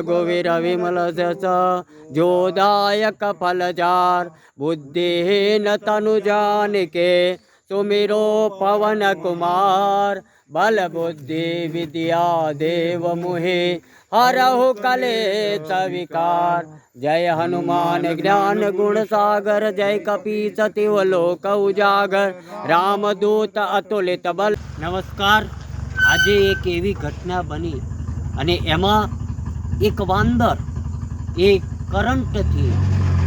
ગોવીર વિમલ જોદાયક ફલજાર બુદ્ધિહીન તનુ જાનકે સુમિરો પવન કુમાર બલ બુદ્ધિ વિદ્યા દેવ મુહે હરહુ કલે વિકાર જય હનુમાન જ્ઞાન ગુણ સાગર જય કપી સતિવ લોક ઉજાગર રામદૂત અતુલિત બલ નમસ્કાર આજે એક એવી ઘટના બની અને એમાં એક વાંદર એ કરંટથી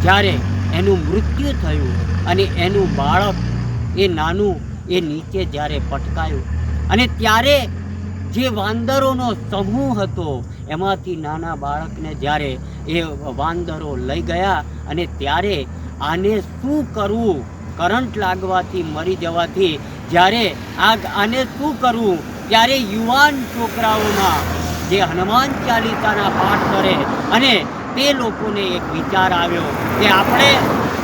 જ્યારે એનું મૃત્યુ થયું અને એનું બાળક એ નાનું એ નીચે જ્યારે પટકાયું અને ત્યારે જે વાંદરોનો સમૂહ હતો, એમાંથી નાના બાળકને જ્યારે એ વાંદરો લઈ ગયા અને ત્યારે આને શું કરવું? કરંટ લાગવાથી મરી જવાથી જ્યારે આ આને શું કરવું? ત્યારે યુવાન છોકરાઓમાં જે હનુમાન ચાલીસાના પાઠ કરે અને તે લોકોને એક વિચાર આવ્યો કે આપણે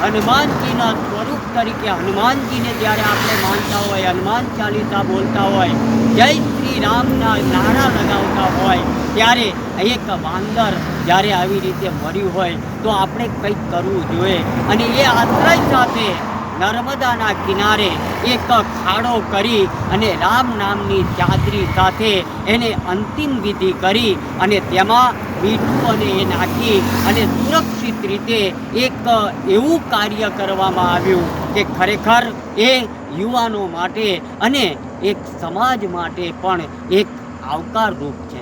હનુમાનજીના સ્વરૂપ તરીકે હનુમાનજીને જ્યારે આપણે માનતા હોય, હનુમાન ચાલીસા બોલતા હોય, જય શ્રી રામના નારા લગાવતા હોય, ત્યારે એક વાંદર જ્યારે આવી રીતે મર્યું હોય, તો આપણે કંઈક કરવું જોઈએ. અને એ આશ્રય સાથે નર્મદાના કિનારે એક ખાડો કરી અને રામ નામની ચાદરી સાથે એને અંતિમ વિધિ કરી અને તેમાં મીઠું અને એ નાખી અને સુરક્ષિત રીતે એક એવું કાર્ય કરવામાં આવ્યું કે ખરેખર એ યુવાનો માટે અને એક સમાજ માટે પણ એક આવકારરૂપ છે.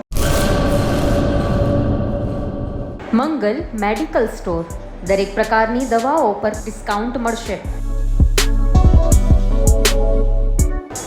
Mangal medical store. દરેક પ્રકારની દવાઓ પર ડિસ્કાઉન્ટ મળશે.